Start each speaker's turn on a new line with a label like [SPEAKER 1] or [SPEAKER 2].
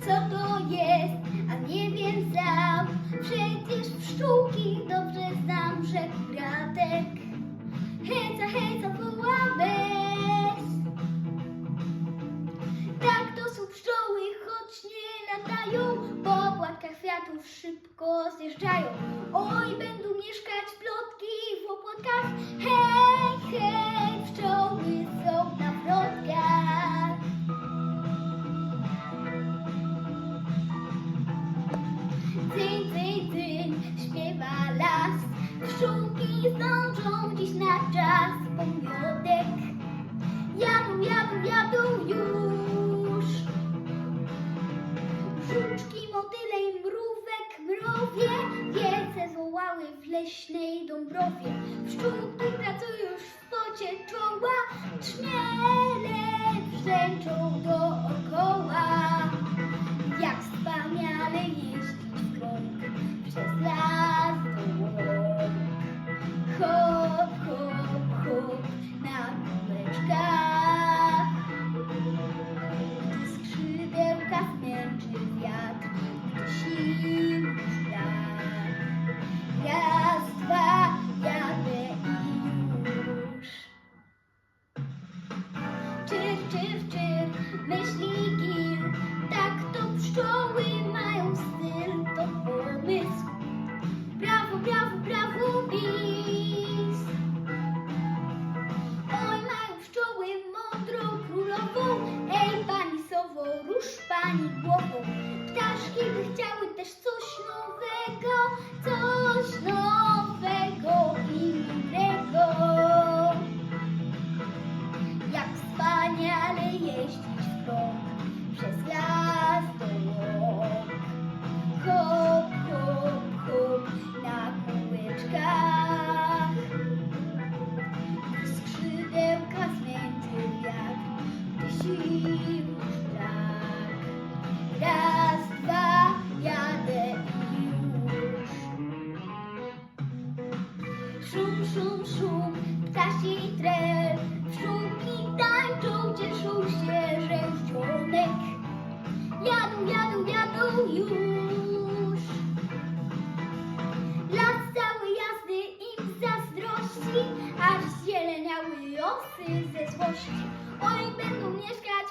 [SPEAKER 1] co to jest, a nie wiem sam. Przecież pszczółki dobrze znam, rzekł bratek. Heca, heca, woła bez. Tak to są pszczoły, choć nie latają, po płatkach kwiatów szybko zjeżdżają. Oj, będą mieszkać plotki Żuczki, motyle i mrówek, mrowie Wiece zwołały w leśnej Dąbrowie. Pszczółki pracują już w pocie czoła Trzmiele brzęczą dookoła myśli tak to pszczoły mają styl, to pomysł. Brawo, brawo, brawo, bis. Oj, mają pszczoły mądrą królową. Ej, pani sowo, rusz pani głową. Ptaszki by chciały też coś nowego, coś nowego Szum, szum, szum, ptasi trel, szumki tańczą, cieszą się, że żonek jadą, jadą, jadą już. Las cały jasny i w zazdrości, aż zieleniały osy ze złości. Oni będą mieszkać